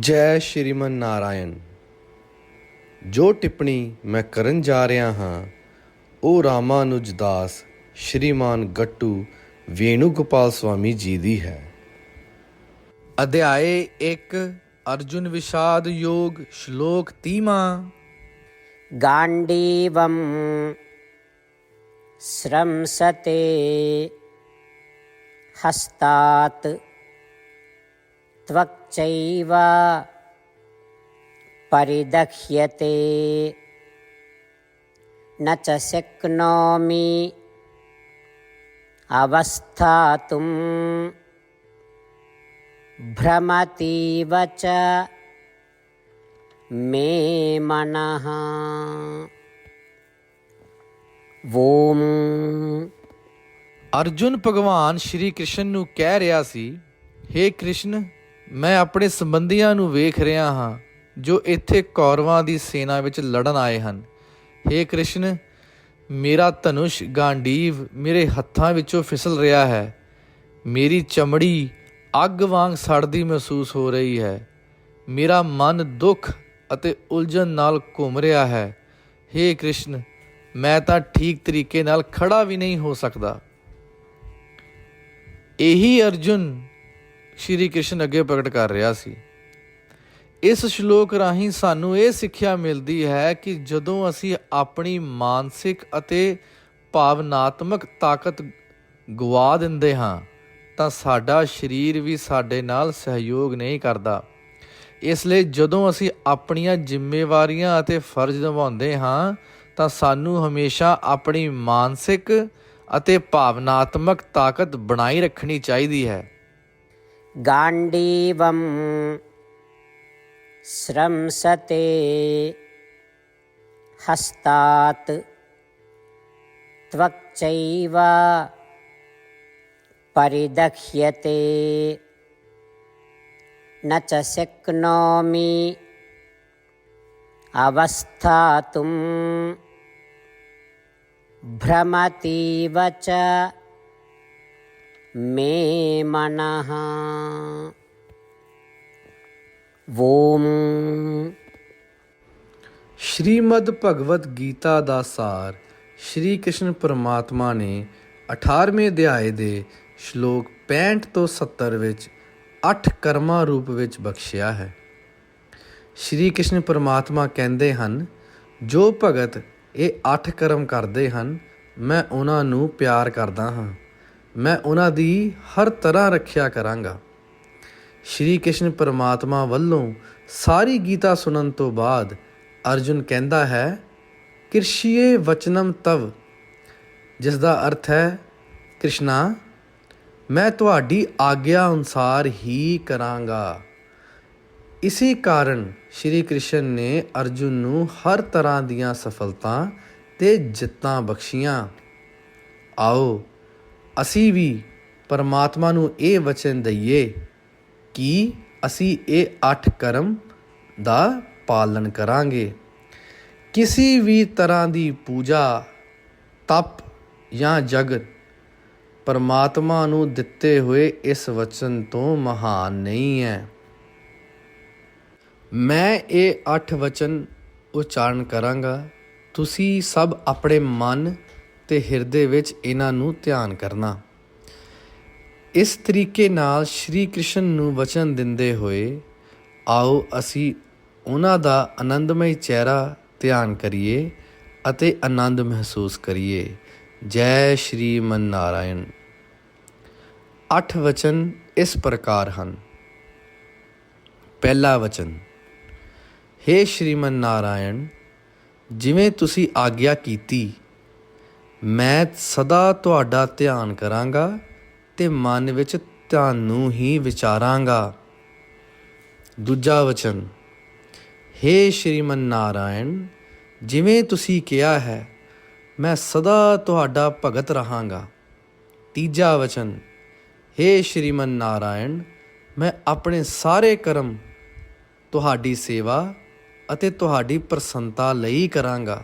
ਜੈ ਸ਼੍ਰੀਮਨ ਨਾਰਾਇਣ ਜੋ ਟਿੱਪਣੀ ਮੈਂ ਕਰਨ ਜਾ ਰਿਹਾ ਹਾਂ ਉਹ ਰਾਮਾਨੁਜ ਦਾਸ ਸ਼੍ਰੀਮਾਨ ਗੱਟੂ ਵੇਣੂ ਗੋਪਾਲ ਸਵਾਮੀ ਜੀ ਦੀ ਹੈ ਅਧਿਆਏ 1 ਅਰਜੁਨ ਵਿਸ਼ਾਦ ਯੋਗ ਸ਼ਲੋਕ 30ਵਾਂ गाण्डीवं स्रंसते हस्तात् त्वक्चैव परिदह्यते न च शक्नोमि अवस्थातुं भ्रमतीव च मे मनः ॐ ਅਰਜੁਨ ਭਗਵਾਨ ਸ਼੍ਰੀ ਕ੍ਰਿਸ਼ਨ ਨੂੰ ਕਹਿ ਰਿਹਾ ਸੀ हे ਕ੍ਰਿਸ਼ਨ ਮੈਂ ਆਪਣੇ ਸੰਬੰਧੀਆਂ ਨੂੰ ਵੇਖ ਰਿਹਾ ਹਾਂ, ਜੋ ਇੱਥੇ ਕੌਰਵਾਂ ਦੀ ਸੈਨਾ ਵਿੱਚ ਲੜਨ ਆਏ ਹਨ। हे ਕ੍ਰਿਸ਼ਨ, ਮੇਰਾ ਧਨੁਸ਼ ਗਾਂਡੀਵ ਮੇਰੇ ਹੱਥਾਂ ਵਿੱਚੋਂ ਫਿਸਲ ਰਿਹਾ ਹੈ। ਮੇਰੀ ਚਮੜੀ ਅੱਗ ਵਾਂਗ ਸੜਦੀ ਮਹਿਸੂਸ ਹੋ ਰਹੀ ਹੈ। ਮੇਰਾ ਮਨ ਦੁੱਖ ਅਤੇ ਉਲਝਣ ਨਾਲ ਘੁੰਮ ਰਿਹਾ ਹੈ। हे ਕ੍ਰਿਸ਼ਨ, ਮੈਂ ਤਾਂ ਠੀਕ ਤਰੀਕੇ ਨਾਲ ਖੜਾ ਵੀ ਨਹੀਂ ਹੋ ਸਕਦਾ। ਇਹੀ ਅਰਜੁਨ ਸ਼੍ਰੀ ਕ੍ਰਿਸ਼ਨ ਅੱਗੇ ਪ੍ਰਗਟ ਕਰ ਰਿਹਾ ਸੀ। ਇਸ ਸ਼ਲੋਕ ਰਾਹੀਂ ਸਾਨੂੰ ਇਹ ਸਿੱਖਿਆ ਮਿਲਦੀ ਹੈ ਕਿ ਜਦੋਂ ਅਸੀਂ ਆਪਣੀ ਮਾਨਸਿਕ ਅਤੇ ਭਾਵਨਾਤਮਕ ਤਾਕਤ ਗਵਾ ਦਿੰਦੇ ਹਾਂ, ਤਾਂ ਸਾਡਾ ਸਰੀਰ ਵੀ ਸਾਡੇ ਨਾਲ ਸਹਿਯੋਗ ਨਹੀਂ ਕਰਦਾ। ਇਸ ਲਈ ਜਦੋਂ ਅਸੀਂ ਆਪਣੀਆਂ ਜ਼ਿੰਮੇਵਾਰੀਆਂ ਅਤੇ ਫਰਜ਼ ਨਿਭਾਉਂਦੇ ਹਾਂ, ਤਾਂ ਸਾਨੂੰ ਹਮੇਸ਼ਾ ਆਪਣੀ ਮਾਨਸਿਕ ਅਤੇ ਭਾਵਨਾਤਮਕ ਤਾਕਤ ਬਣਾਈ ਰੱਖਣੀ ਚਾਹੀਦੀ ਹੈ। गाण्डीवं स्रंसते हस्तात् त्वक्चैव परिदह्यते। न च शक्नोमि अवस्थातुं भ्रमतीव च मे मनः ॐ ਸ਼੍ਰੀਮਦ ਭਗਵਤ ਗੀਤਾ ਦਾ ਸਾਰ ਸ਼੍ਰੀ ਕ੍ਰਿਸ਼ਨ ਪਰਮਾਤਮਾ ਨੇ 18ਵੇਂ ਅਧਿਆਏ ਦੇ ਸ਼ਲੋਕ 65 ਤੋਂ 70 ਵਿੱਚ 8 ਕਰਮਾਂ ਰੂਪ ਵਿੱਚ ਬਖਸ਼ਿਆ ਹੈ ਸ਼੍ਰੀ ਕ੍ਰਿਸ਼ਨ ਪਰਮਾਤਮਾ ਕਹਿੰਦੇ ਹਨ ਜੋ ਭਗਤ ਇਹ 8 ਕਰਮ ਕਰਦੇ ਹਨ ਮੈਂ ਉਹਨਾਂ ਨੂੰ ਪਿਆਰ ਕਰਦਾ ਹਾਂ ਮੈਂ ਉਹਨਾਂ ਦੀ ਹਰ ਤਰ੍ਹਾਂ ਰੱਖਿਆ ਕਰਾਂਗਾ। ਸ਼੍ਰੀ ਕ੍ਰਿਸ਼ਨ ਪਰਮਾਤਮਾ ਵੱਲੋਂ ਸਾਰੀ ਗੀਤਾ ਸੁਣਨ ਤੋਂ ਬਾਅਦ ਅਰਜੁਨ ਕਹਿੰਦਾ ਹੈ, ਕਿਰਸ਼ੀਏ ਵਚਨਮ ਤਵ ਜਿਸ ਦਾ ਅਰਥ ਹੈ, ਕ੍ਰਿਸ਼ਨਾ, ਮੈਂ ਤੁਹਾਡੀ ਆਗਿਆ ਅਨੁਸਾਰ ਹੀ ਕਰਾਂਗਾ। ਇਸੇ ਕਾਰਨ ਸ਼੍ਰੀ ਕ੍ਰਿਸ਼ਨ ਨੇ ਅਰਜੁਨ ਨੂੰ ਹਰ ਤਰ੍ਹਾਂ ਦੀਆਂ ਸਫਲਤਾਂ ਤੇ ਜਿੱਤਾਂ ਬਖਸ਼ੀਆਂ। ਆਓ ਅਸੀਂ ਵੀ ਪਰਮਾਤਮਾ ਨੂੰ ਇਹ ਵਚਨ ਦਈਏ ਕਿ ਅਸੀਂ ਇਹ ਅੱਠ ਕਰਮ ਦਾ ਪਾਲਣ ਕਰਾਂਗੇ। ਕਿਸੇ ਵੀ ਤਰ੍ਹਾਂ ਦੀ ਪੂਜਾ, ਤਪ ਜਾਂ ਜਗਤ ਪਰਮਾਤਮਾ ਨੂੰ ਦਿੱਤੇ ਹੋਏ ਇਸ ਵਚਨ ਤੋਂ ਮਹਾਨ ਨਹੀਂ ਹੈ। ਮੈਂ ਇਹ ਅੱਠ ਵਚਨ ਉਚਾਰਨ ਕਰਾਂਗਾ। ਤੁਸੀਂ ਸਭ ਆਪਣੇ ਮਨ ਤੇ ਹਿਰਦੇ ਵਿੱਚ ਇਹਨਾਂ ਨੂੰ ਧਿਆਨ ਕਰਨਾ। ਇਸ ਤਰੀਕੇ ਨਾਲ ਸ਼੍ਰੀ ਕ੍ਰਿਸ਼ਨ ਨੂੰ ਵਚਨ ਦਿੰਦੇ ਹੋਏ, ਆਓ ਅਸੀਂ ਉਹਨਾਂ ਦਾ ਆਨੰਦਮਈ ਚਿਹਰਾ ਧਿਆਨ ਕਰੀਏ ਅਤੇ ਆਨੰਦ ਮਹਿਸੂਸ ਕਰੀਏ। ਜੈ ਸ਼੍ਰੀ ਮਨ ਨਾਰਾਇਣ ਅੱਠ ਵਚਨ ਇਸ ਪ੍ਰਕਾਰ ਹਨ। ਪਹਿਲਾ ਵਚਨ हे ਸ਼੍ਰੀਮਨ ਨਾਰਾਇਣ ਜਿਵੇਂ ਤੁਸੀਂ ਆਗਿਆ ਕੀਤੀ ਮੈਂ ਸਦਾ ਤੁਹਾਡਾ ਧਿਆਨ ਕਰਾਂਗਾ ਤੇ ਮਨ ਵਿੱਚ ਤੁਹਾਨੂੰ ਹੀ ਵਿਚਾਰਾਂਗਾ। ਦੂਜਾ ਵਚਨ हे ਸ਼੍ਰੀਮਨ ਨਾਰਾਇਣ, ਜਿਵੇਂ ਤੁਸੀਂ ਕਿਹਾ ਹੈ, ਮੈਂ ਸਦਾ ਤੁਹਾਡਾ ਭਗਤ ਰਹਾਂਗਾ। ਤੀਜਾ ਵਚਨ हे ਸ਼੍ਰੀਮਨ ਨਾਰਾਇਣ, ਮੈਂ ਆਪਣੇ ਸਾਰੇ ਕਰਮ, ਤੁਹਾਡੀ ਸੇਵਾ ਅਤੇ ਤੁਹਾਡੀ ਪ੍ਰਸੰਨਤਾ ਲਈ ਕਰਾਂਗਾ।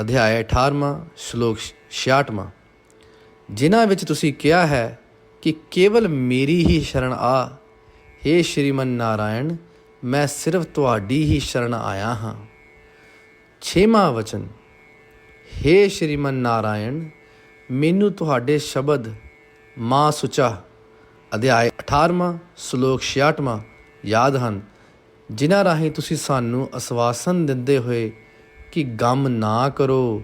ਅਧਿਆਇ 18ਵਾਂ ਸ਼ਲੋਕ 66ਵਾਂ ਜਿਨ੍ਹਾਂ ਵਿੱਚ ਤੁਸੀਂ ਕਿਹਾ ਹੈ ਕਿ ਕੇਵਲ ਮੇਰੀ ਹੀ ਸ਼ਰਨ ਆ हे ਸ਼੍ਰੀਮਨ ਨਾਰਾਇਣ, ਮੈਂ ਸਿਰਫ ਤੁਹਾਡੀ ਹੀ ਸ਼ਰਨ ਆਇਆ ਹਾਂ। ਛੇਵਾਂ ਵਚਨ हे ਸ਼੍ਰੀਮਨ ਨਾਰਾਇਣ, ਮੈਨੂੰ ਤੁਹਾਡੇ ਸ਼ਬਦ ਮਾਂ ਸੁਚਾ, ਅਧਿਆਇ 18ਵਾਂ ਸ਼ਲੋਕ 66ਵਾਂ ਯਾਦ ਹਨ, ਜਿਨ੍ਹਾਂ ਰਾਹੀਂ ਤੁਸੀਂ ਸਾਨੂੰ ਅਸਵਾਸਨ ਦਿੰਦੇ ਹੋਏ ਕਿ ਗਮ ਨਾ ਕਰੋ,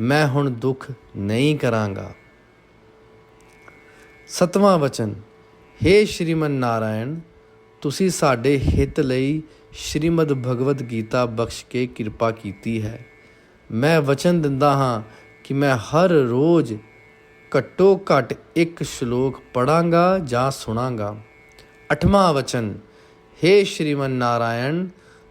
ਮੈਂ ਹੁਣ ਦੁੱਖ ਨਹੀਂ ਕਰਾਂਗਾ। ਸਤਵਾਂ ਵਚਨ हे ਸ਼੍ਰੀਮਨ ਨਾਰਾਇਣ, ਤੁਸੀਂ ਸਾਡੇ ਹਿੱਤ ਲਈ ਸ਼੍ਰੀਮਦ ਭਗਵਦ ਗੀਤਾ ਬਖਸ਼ ਕੇ ਕਿਰਪਾ ਕੀਤੀ ਹੈ। ਮੈਂ ਵਚਨ ਦਿੰਦਾ ਹਾਂ ਕਿ ਮੈਂ ਹਰ ਰੋਜ਼ ਘੱਟੋ ਘੱਟ ਇੱਕ ਸ਼ਲੋਕ ਪੜਾਂਗਾ ਜਾਂ ਸੁਣਾਂਗਾ। ਅਠਵਾਂ ਵਚਨ हे ਸ਼੍ਰੀਮਨ ਨਾਰਾਇਣ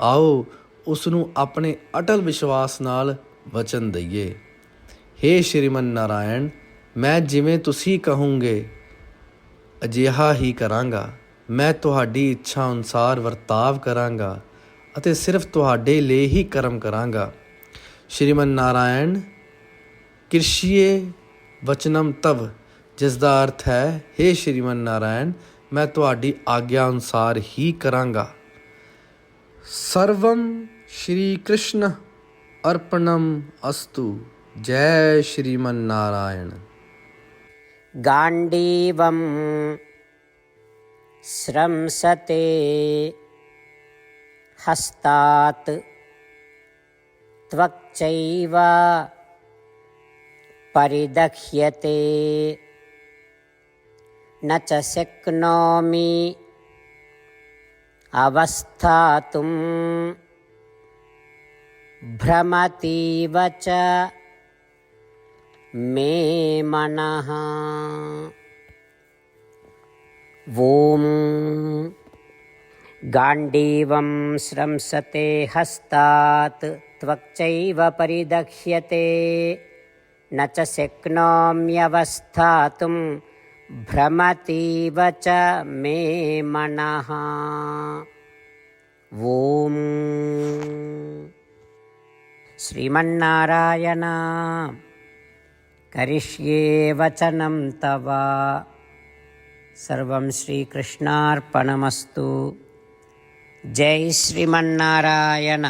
ਆਓ ਉਸ ਨੂੰ ਆਪਣੇ ਅਟਲ ਵਿਸ਼ਵਾਸ ਨਾਲ ਵਚਨ ਦਈਏ। हे ਸ਼੍ਰੀਮਨ ਨਾਰਾਇਣ, ਮੈਂ ਜਿਵੇਂ ਤੁਸੀਂ ਕਹੋਗੇ, ਅਜਿਹਾ ਹੀ ਕਰਾਂਗਾ। ਮੈਂ ਤੁਹਾਡੀ ਇੱਛਾ ਅਨੁਸਾਰ ਵਰਤਾਵ ਕਰਾਂਗਾ ਅਤੇ ਸਿਰਫ ਤੁਹਾਡੇ ਲਈ ਹੀ ਕਰਮ ਕਰਾਂਗਾ। ਸ਼੍ਰੀਮਨ ਨਾਰਾਇਣ, ਕਿਰਸ਼ੀਏ ਵਚਨਮ ਤਵ ਜਿਸ ਦਾ ਅਰਥ ਹੈ हे ਸ਼੍ਰੀਮਨ ਨਾਰਾਇਣ, ਮੈਂ ਤੁਹਾਡੀ ਆਗਿਆ ਅਨੁਸਾਰ ਹੀ ਕਰਾਂਗਾ। सर्वं श्रीकृष्ण अर्पणम् अस्तु। जय श्रीमन्नारायण। गाण्डीवं स्रंसते हस्तात्। त्वक्चैव परिदह्यते। न च शक्नोमि अवस्थातुं भ्रमतीव च मे मनः। ॐ गाण्डीवं स्रंसते हस्तात् त्वक्चैव परिदह्यते। न च शक्नोम्यवस्थातुं भ्रमतीव च मे मनः ॐ श्रीमन्नारायण करिष्ये वचनं तव सर्वं श्रीकृष्णार्पणमस्तु जय श्रीमन्नारायण